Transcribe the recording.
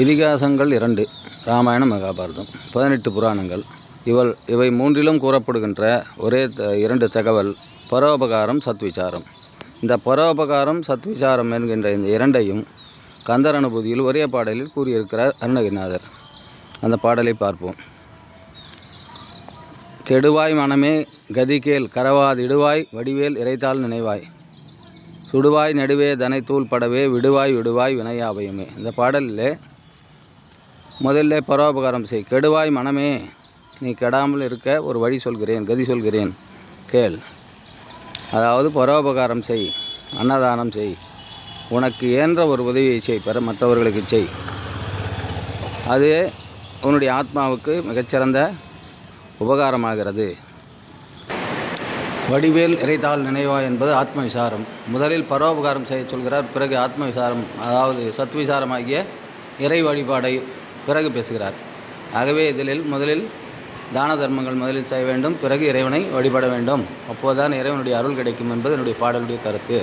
இதிகாசங்கள் இரண்டு. ராமாயணம் மகாபாரதம். பதினெட்டு புராணங்கள். இவள் இவை மூன்றிலும் கூறப்படுகின்ற ஒரே த இரண்டு தகவல். பரோபகாரம் சத்விசாரம். இந்த பரோபகாரம் சத்விசாரம் என்கின்ற இந்த இரண்டையும் கந்தர் அனுபூதியில் ஒரே பாடலில் கூறியிருக்கிறார் அருணகிரிநாதர். அந்த பாடலை பார்ப்போம். கெடுவாய் மனமே கதிகேல் கரவாதிடுவாய் வடிவேல் இறைத்தால் நினைவாய். சுடுவாய் நடுவே தனை தூள் படவே விடுவாய் விடுவாய் வினையாபயமே இந்த பாடலிலே முதல்ல பரோபகாரம் செய். கெடுவாய் மனமே. நீ கெடாமல் இருக்க ஒரு வழி சொல்கிறேன் கதி சொல்கிறேன். கேள். அதாவது பரோபகாரம் செய். அன்னதானம் செய். உனக்கு ஏன்ற ஒரு உதவியை செய். பெற மற்றவர்களுக்கு செய். அது உன்னுடைய ஆத்மாவுக்கு மிகச்சிறந்த உபகாரமாகிறது. வடிவேல் இறைத்தால் நினைவா என்பது ஆத்ம விசாரம் முதலில் பரோபகாரம் செய்ய சொல்கிறார். பிறகு ஆத்ம விசாரம் அதாவது சத்விசாரமாகிய இறை வழிபாடை பிறகு பேசுகிறார். ஆகவே இதில் முதலில் தான தர்மங்கள் முதலில் செய்ய வேண்டும் பிறகு இறைவனை வழிபட வேண்டும். அப்போதுதான் இறைவனுடைய அருள் கிடைக்கும் என்பது என்னுடைய பாடலுடைய கருத்து.